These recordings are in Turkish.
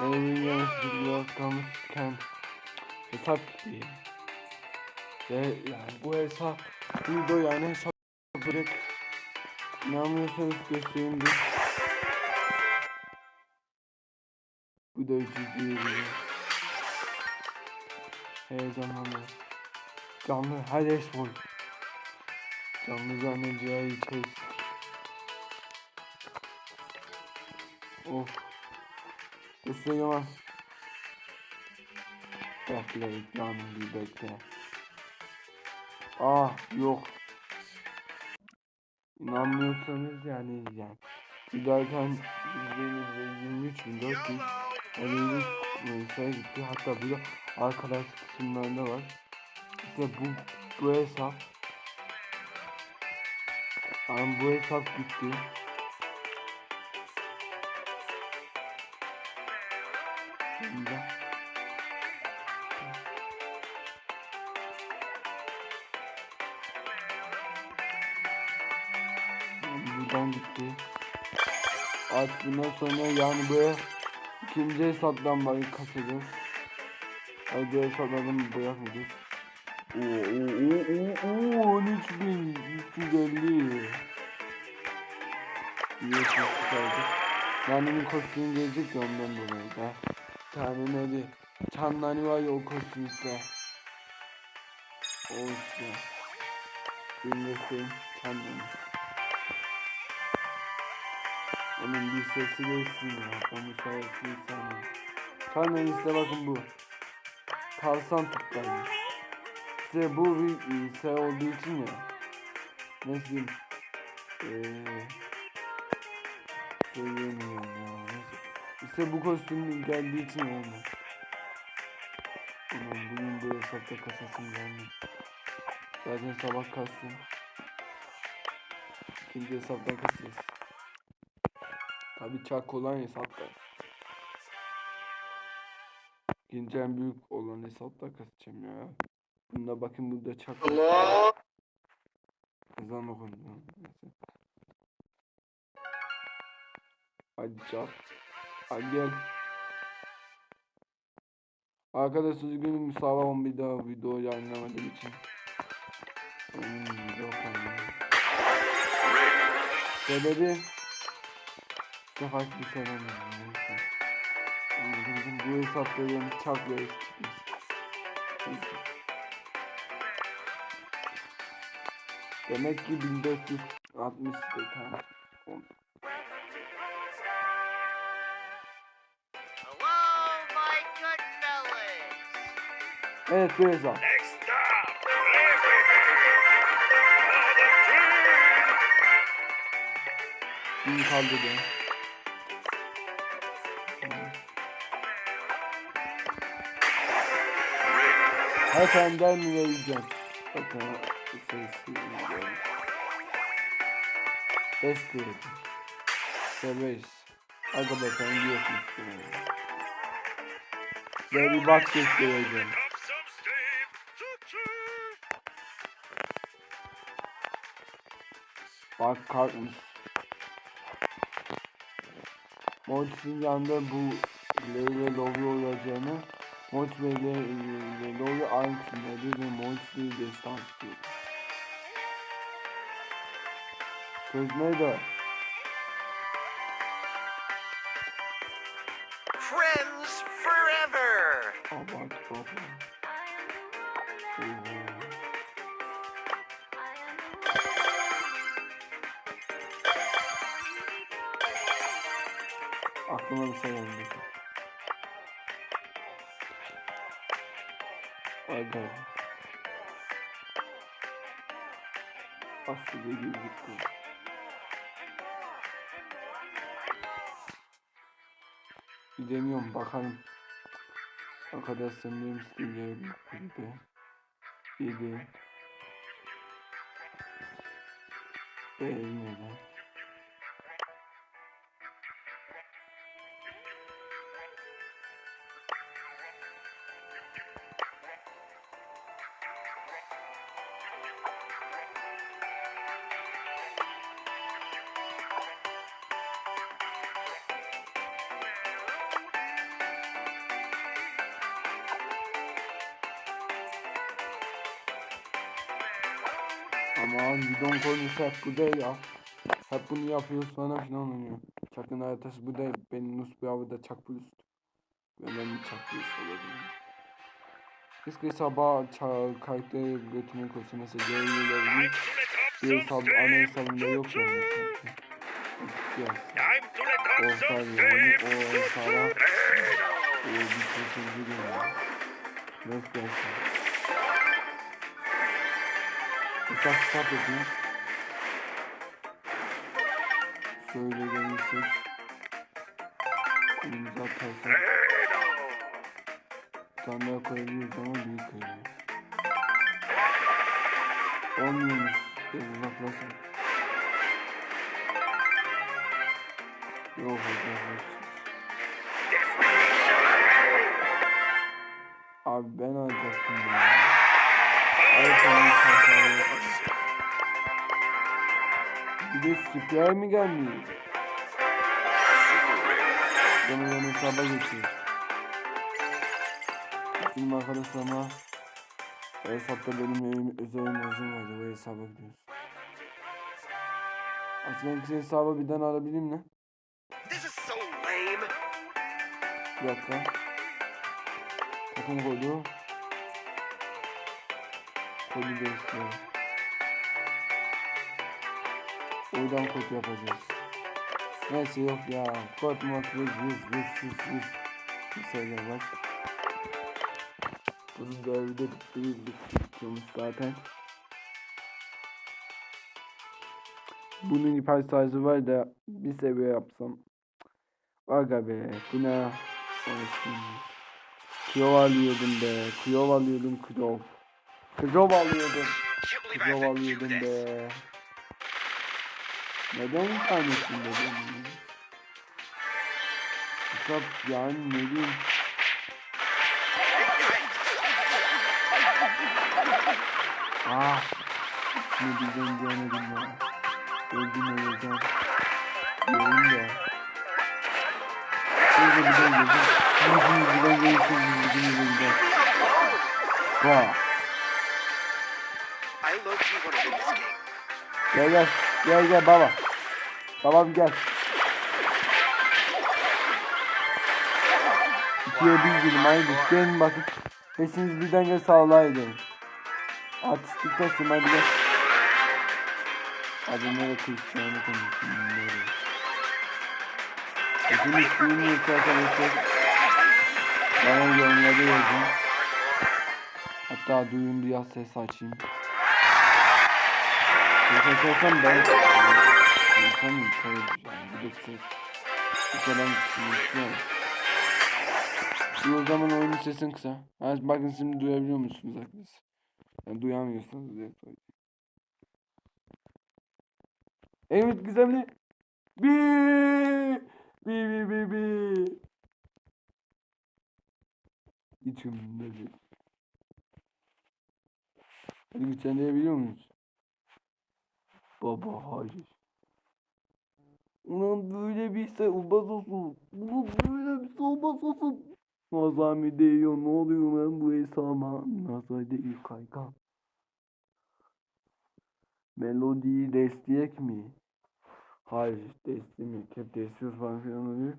Benim yanlış bir kalmışken hesap gitti. Ve yani bu hesap video yani hesap direkt inanmıyorsanız göstereyim bir. Bu da ciddi bir. Heyecanlandı. Canlı her espor. Canlı zannedeceği içeris. Of. Isırma. Bekle canım bir bekle. Ah yok. İnanmıyorsanız yani yani. Giderken izleyince 23 bin 400 53 Mayıs'a gitti. Hatta burada arkadaş kısımlarında var. İşte bu bu hesap yani bu hesap gitti. Bundan sonra yani bu ikinci hesaptan bari kasacağız. Hadi diğer hesaplardan bırakmayacağız. Oo, oo, oo, oo, 13.350 Biliyorsunuz güzeldi. Nanenin kostümü gelecek ya ondan dolayı da. Tane neydi? Çan Nani var ya o kostüm işte. O işte. Dinlesin Çan Onun bir sesi geçsin ya. Onun sayesinde. Çan Nani işte bakın bu. Tavsan tıklayın. İşte bu bir şey olduğu için ya. Nasıl diyeyim? Eee söyleyemiyorum ya. Neyse. İşte bu kostüm geldiği için oldu. Ulan bugün bu hesapta kasasım geldi. Zaten sabah kastım. İkinci hesaptan kasacağız. Tabi çak olan hesapta. İkinci en büyük olan hesapta kasacağım ya. Bunda bakın burada çak. Allah. Ezan okundu. Hadi çal. Hadi gel. Arkadaşlar üzgünüm müsabağım bir daha video yayınlamadığım için. Hmm, video Sebebi Sefak bir sevemem neyse. Anladım bu hesapta yani çak yarışı çıkmış. Demek ki 1460 tamam. Hello, my good fellas. Evet bu hesap. Bunu kaldırdı. Efendim vereceğim. Bakın sesi izliyorum. Best Severiz. Arkadaşlar diyorsunuz ki. Size bir bak göstereceğim. Bak kalkmış. Mortis'in yanında bu Leyla Lovi olacağını Mortis ve Le- Le- Lovi aynı kısımdaydı ve Mortis'i destan tutuyordu. Söz neydi? Friends forever. Abart baba. Oho. Aklıma bir şey geldi. Aga. Aslında girdik bu. Gidemiyorum bakalım. Arkadaşlar benim stilleri kulübe. 7 Beğenmedi. Aman bidon konusu hep bu değil ya. Hep bunu yapıyor sonra filan oynuyor. Çakın haritası bu değil. Benim Nus bir avı da çak üst. Ve ben bir çak üst olabilirim. Keşke sabah kayıtları götüme koysa mesela to Bir some ana steam. hesabımda yok let O yani steam. o hesaba o bir sesini giriyor. Yok gelsin. Hesap kitap yapayım. Şöyle gelirsek. Elimize atarsak. Bir tane daha koyabiliyoruz ama büyük koyuyor. Olmuyormuş. Biraz uzaklaşalım. Yok uzaklaşacağız. Abi ben alacaktım bunu. Tamam tamam. Bir de spiyer mi gelmiyor? Yeni hesaba geçiyoruz. Benim arkadaşlarıma o hesapta benim özel enerjim vardı. O hesaba gidiyoruz. Aslında ikisi hesaba birden alabilir mi? Bir dakika. Takım kodu. Kodu değiştiriyorum. Oradan kod yapacağız. Neyse yok ya. Kod matrix yüz yüz yüz yüz. Bir şeyler var. Bunun görevi de bitti. Bitiyormuş zaten. Bunun hiper size var da bir seviye yapsam. Aga be bu ne? Kıyov alıyordum be. Kıyov alıyordum kıyov. Kıyov alıyordum. Do alıyordum be. Neden bir tanesini de benim? Hesap yani ne diyeyim. Ah. Şimdi birden görmedim ya. Öldüm öleceğim. Görün de. Şimdi. Şimdi birden geleceğim. Şimdi birden geleceğim. Vah. I low-key want to win this game. Gel gel. Gel gel baba. Babam gel. İkiye bir gidelim haydi. Gelin bakın. Beşiniz birden gel sağlığa edelim. Artistik teslim hadi gel. Hadi nereye Cristiano konuşayım nereye. Bizim ismini yoksa arkadaşlar. Bana yorumlarda yazın. Hatta duyun diye ses açayım. Ses açarsam ben konuşamıyorum söyleyeceğim. Bir. Bir de ben konuşuyorum. Şimdi o zaman oyunun sesini kısa. Ha, bakın şimdi duyabiliyor musunuz arkadaşlar? Yani duyamıyorsunuz diye söyleyeyim. Evet gizemli. Bi bi bi bi bi. Umurumda değil. Hadi güçlendirebiliyor muyuz? Baba hayır. Ulan böyle bir şey olmaz olsun. Ulan böyle bir şey olmaz olsun. Nazami değiyor ne oluyor lan bu hesaba? Nazami değil kaykan. Melodiyi destekleyek mi? Hayır desteklemiyor. Hep destekliyor falan filan oluyor.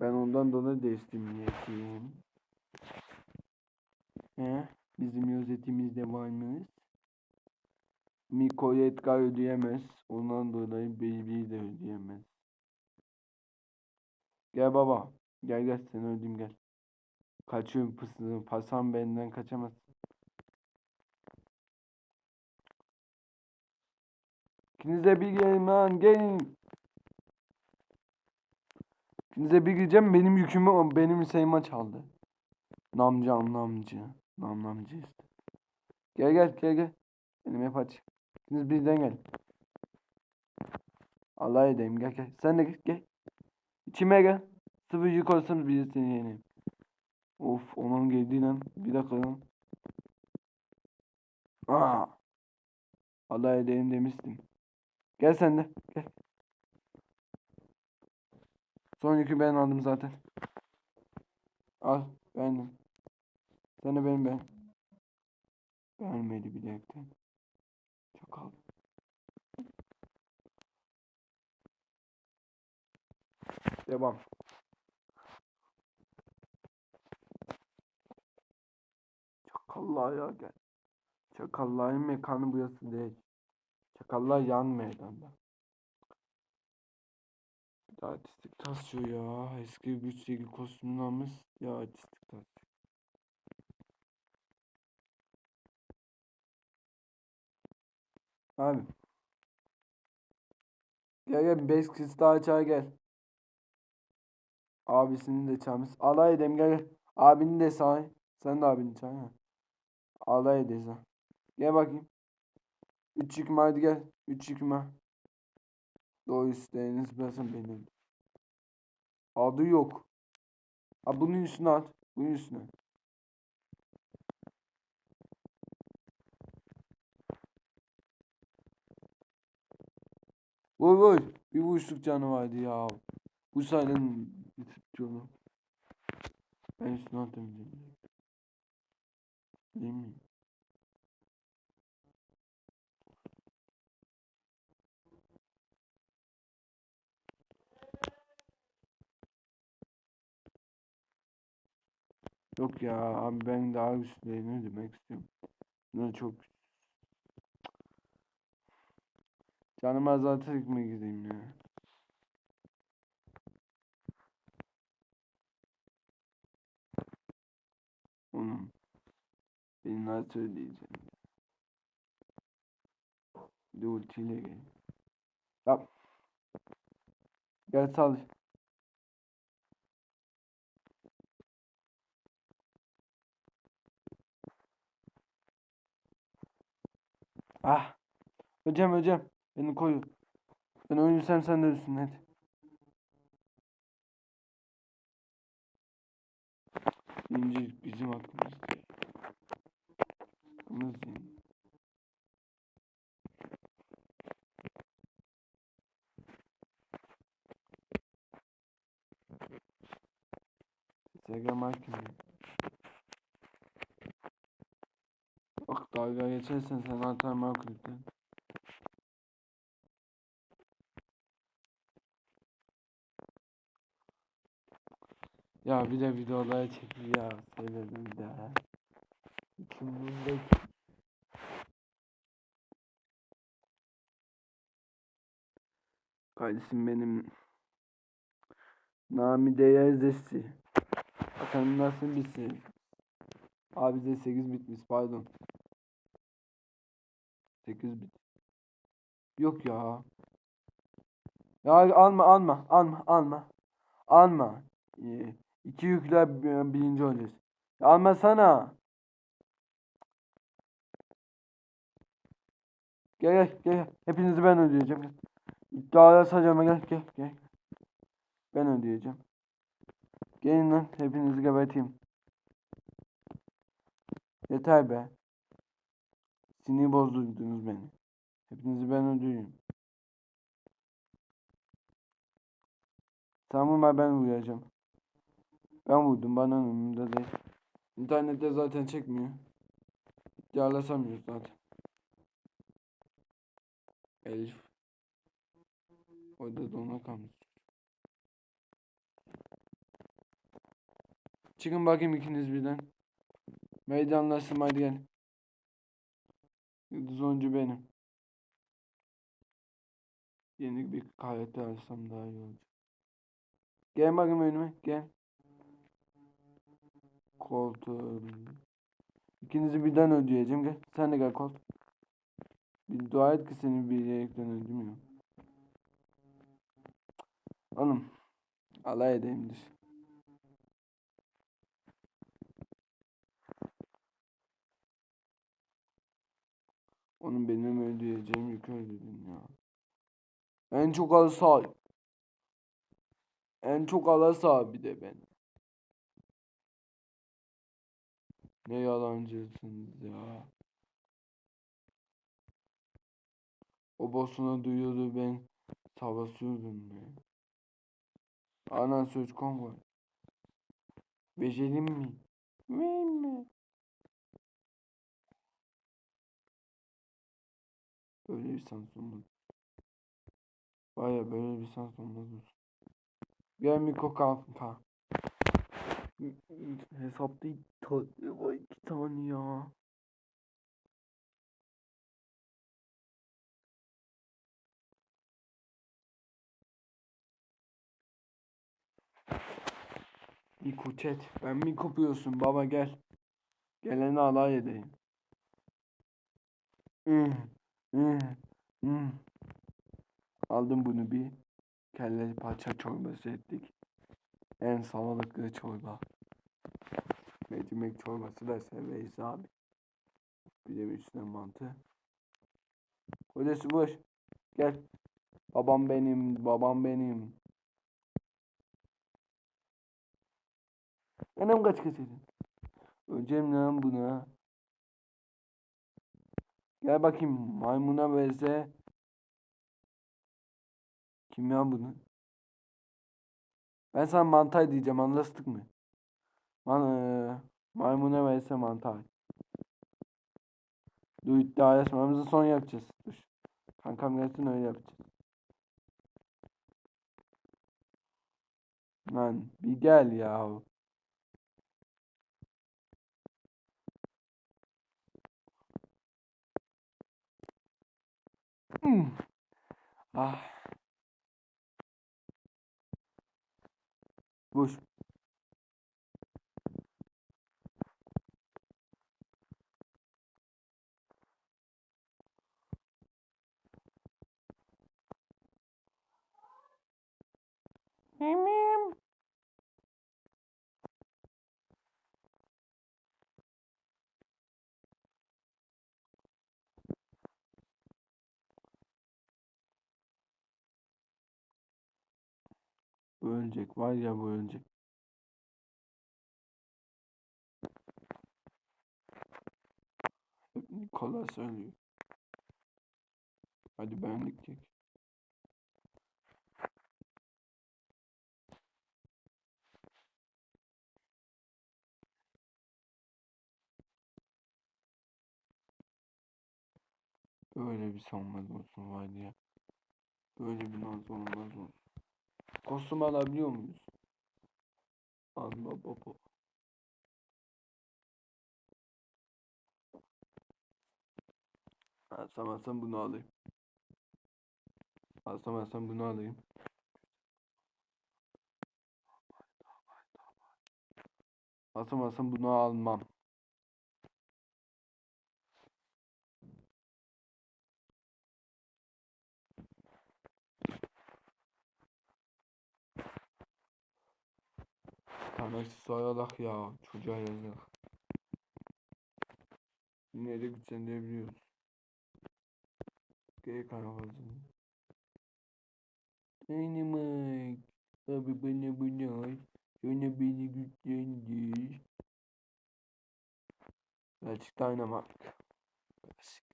Ben ondan dolayı destekleyeyim. He? Bizim özetimiz de var mı? Miko Edgar ödeyemez. Ondan dolayı Baby de ödeyemez. Gel baba. Gel gel seni öldüm gel. Kaçıyorum pısını. Pasan benden kaçamaz. İkiniz bir gelin lan gelin. İkinize bir gireceğim benim yükümü benim Hüseyin'e çaldı. Namcam namcı. Nam namcı işte. Gel gel gel gel. Benim hep aç. İkiniz birden gel. Allah edeyim gel gel. Sen de gel gel. İçime gel. Sıfır yük bir seni yeneyim. Of onun geldiği lan. Bir dakika lan. Aa. Allah edeyim demiştim. Gel sen de. Gel. Son yükü ben aldım zaten. Al. Beğendim. Sen de benim ben. Beğenmedi bir dakika. Çakal. Devam. Çakallar ya gel. Çakalların mekanı burası değil. Çakallar yan meydanda. De artistik tasıyor ya. Eski güç sevgi kostümünü almış. Ya artistik. Abi. Gel gel 5 kız daha çağır gel. Abisini de çağırmış. Alay edeyim gel gel. Abini de say. Sen de abini çağır. ha. Alay ha. Gel bakayım. 3 yıkma hadi gel. 3 yıkma. Doğru isteğiniz basın benim. Adı yok. Ha bunun üstüne at. Bunun üstüne. Vur vur. Bir vuruşluk canı vardı ya. Bu sayeden bitip canı. Ben üstüne atamayacağım. Değil mi? Yok ya abi ben daha üstlerine demek istiyorum. Bunlar çok Canım azaltarak mı gideyim ya? Onun beni nasıl söyleyeceğim? Bir ultiyle gel. Yap. Gel sal. Ah. Hocam hocam. Beni koy. Ben oyunsam sen de ölsün hadi. İnci bizim hakkımızda. Hakkımız değil. Mahkeme. Bak dalga geçersen sen atar makulükten. Ya bir de videoları çekiyor ya. Söyledim bir daha. İçimdeki Kardeşim benim Nami Değerzesi Bakalım nasıl bitsin Abi de 8 bitmiş pardon. 8 bit. Yok ya. Ya alma alma alma alma. Alma. Ee, İki yükle bi- birinci olacağız Almasana Gel gel gel. Hepinizi ben ödeyeceğim. İddiaya sayacağım gel gel gel. Ben ödeyeceğim. Gelin lan hepinizi geberteyim. Yeter be. Sinir bozdurdunuz beni. Hepinizi ben ödeyeyim. Vurma ben vuracağım Ben vurdum bana umurumda değil. İnternette zaten çekmiyor. İddialaşamıyoruz zaten. Elif. Orada dona kalmış. Çıkın bakayım ikiniz birden. Meydanlaştım hadi gel. Yıldız oyuncu benim. Yeni bir karakter alsam daha iyi olacak. Gel bakayım önüme gel Koltuğum. İkinizi birden ödeyeceğim. Gel sen de gel Colt Bir dua et ki seni bir yerekten öldürmüyorum Oğlum alay edeyimdir Onun benim ödeyeceğim yükü ödedin ya. En çok alsa En çok alasa bir de ben. Ne yalancısınız ya. O boss'una duyuyordu ben savaşıyordum ya. Ana söz konvoy. Becerim mi? Miyim? mi? Böyle bir sans olmaz. Var ya böyle bir sans olmaz? Gel Miko kanka. Hesapta iki tane ya. Miko chat. Ben mi kopuyorsun baba gel. Geleni alay edeyim. Ih, ih, ih. Aldım bunu bir. Kelle paça çorbası ettik. En sağlıklı çorba. Mercimek çorbası da severiz abi. Bir de üstüne mantı. Kodesi boş. Gel. Babam benim, babam benim. Anam kaç kaç edin. Öleceğim lan buna. Gel bakayım maymuna benze. Kim ya bunu? Ben sana mantay diyeceğim anlaştık mı? Man maymuna verse mantay. Dur iddia yaşamamızı son yapacağız. Dur. Kankam gelsin öyle yapacağız. Lan bir gel ya. Hmm. Ah. Boş. Bu ölecek var ya bu ölecek. Hep Nikola söylüyor. Hadi beğendik çek. Böyle bir savunmaz olsun var ya. Böyle bir naz olmaz olsun. Kostüm alabiliyor muyuz? Allah baba. Alsam alsam bunu alayım. Alsam alsam bunu alayım. Alsam alsam bunu almam. Tane aksesuar alak ya. Çocuğa yazık. Yine de güçlendirebiliyoruz. Geri kanalımızın. Aynı Mike. Abi bana bunu al. Sonra beni güçlendir. Birazcık oynamak. Klasik.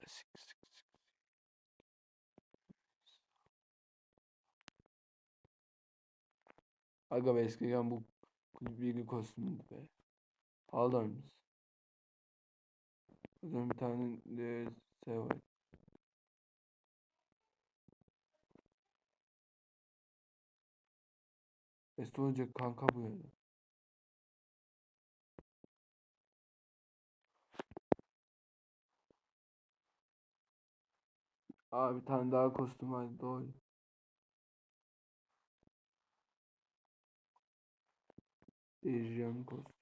Klasik. Aga be eskiden bu kulübüyle kostümdü be. Ağlar mısın? O zaman bir tane de şey var. Eski olacak kanka bu yani. Aa bir tane daha kostüm var doğru. Değişeceğim kostüm.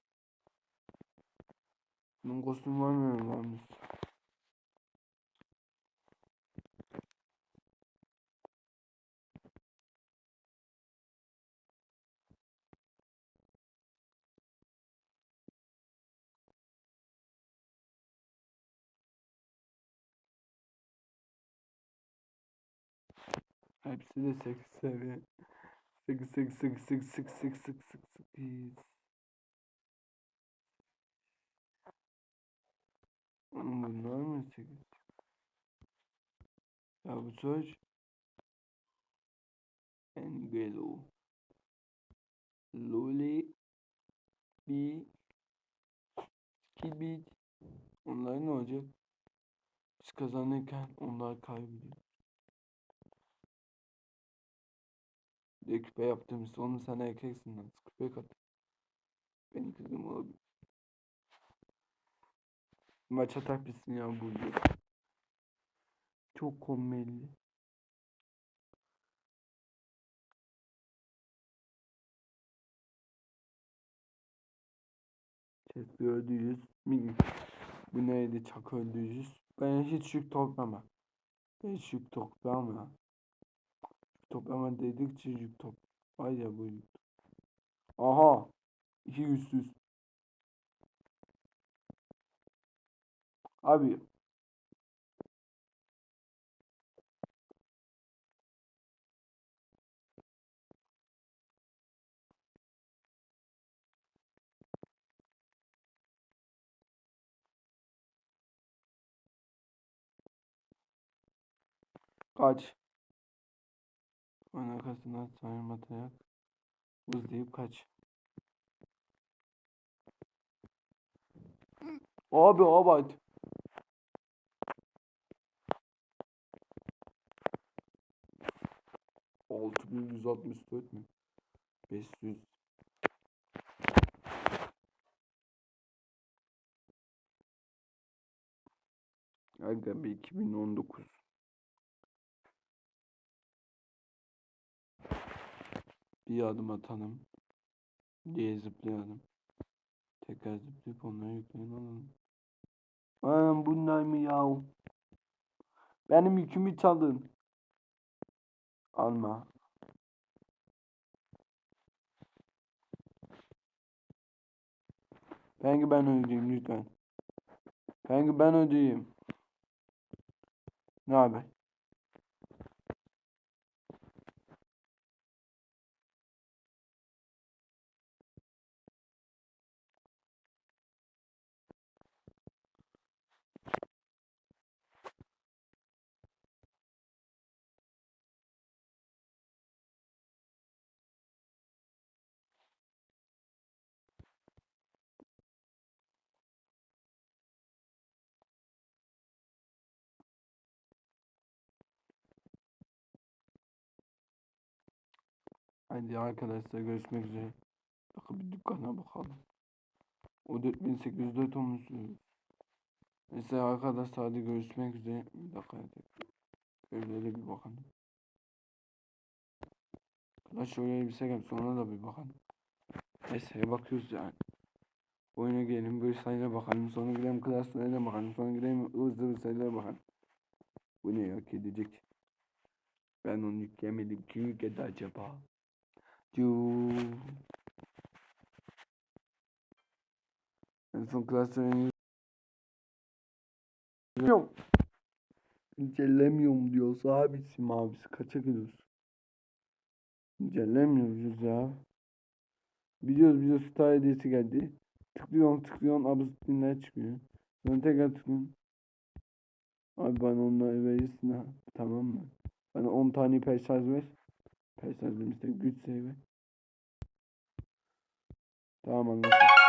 Bunun kostümü var mı varmış? Hepsi de 8 seviye. 8 8 8 8 8 8 8 8 8 Oğlum bunlar mı 8? Ya bu söz Engelo Loli Bi Skibit Onlar ne olacak? Biz kazanırken onlar kaybediyor. Bir de küpe yaptığımız onu sen erkeksin lan. Küpe kat. Benim kızım olabilir. Maç atak bitsin ya bu. Çok komedi. Chester öldü 100. Min- Bu neydi? Çak öldü 100. Ben hiç yük toplama. Ben hiç yük toplama. Yük toplama dedikçe yük top. Var ya bu yük. Aha. İki yüzsüz. Abi Kaç. Ön arkasına sayma dayak. Buz deyip kaç. Abi abat. 6164 mü? 500 Aga bir 2019 Bir adım atalım diye zıplayalım. Tekrar zıplayıp onları yükleyin alalım. Aynen bunlar mı ya? Benim yükümü çalın. Alma. Pengi ben ödeyeyim lütfen. Pengi ben ödeyeyim. Ne haber? Hadi arkadaşlar görüşmek üzere. Bakın bir dükkana bakalım. O 4804 olmuş. Neyse arkadaşlar hadi görüşmek üzere. Bir dakika hadi. Evlere bir bakalım. Clash Royale bir gel sonra da bir bakalım. Neyse bakıyoruz yani. Oyuna gelelim bir sayılara bakalım. Sonra gidelim Clash Royale'e bakalım. Sonra gidelim hızlı bir sayılara bakalım. Bu ne yok edecek. Ben onu yüklemedim. Kim yükledi acaba? Cuu. En son klasörünü Yok. İncelemiyorum diyorsa abisi mavisi kaça gidiyoruz? İncelemiyoruz ya. Biliyoruz biliyoruz star hediyesi geldi. Tıklıyorsun tıklıyorsun abis dinler çıkıyor. Sonra tekrar tıklıyorsun. Abi bana onları verirsin ha. Tamam mı? Bana 10 tane personaj ver. Personaj demişler güç sevi. Tamam anlaşıldı.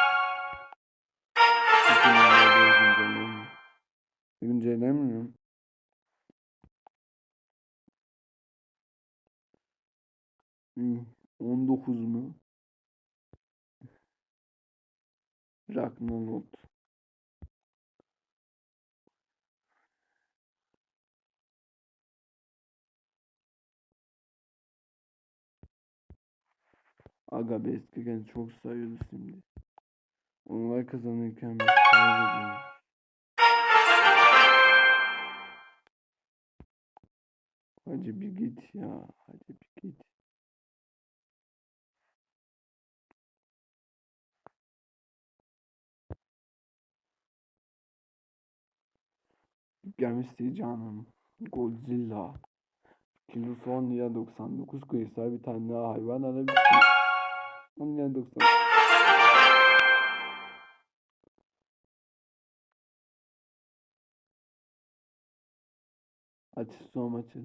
Güncellemiyorum. İyi. 19 mu? Ragnarok. Aga be eskiden çok sayıyordu şimdi. Onlar kazanırken biz kaybediyoruz. Hadi bir git ya. Hadi bir git. Gelmişti canım. Godzilla. Kilosu 10 lira 99 kuyusa bir tane daha hayvan alabilirsiniz. 10 lira 90. Aç son maçı.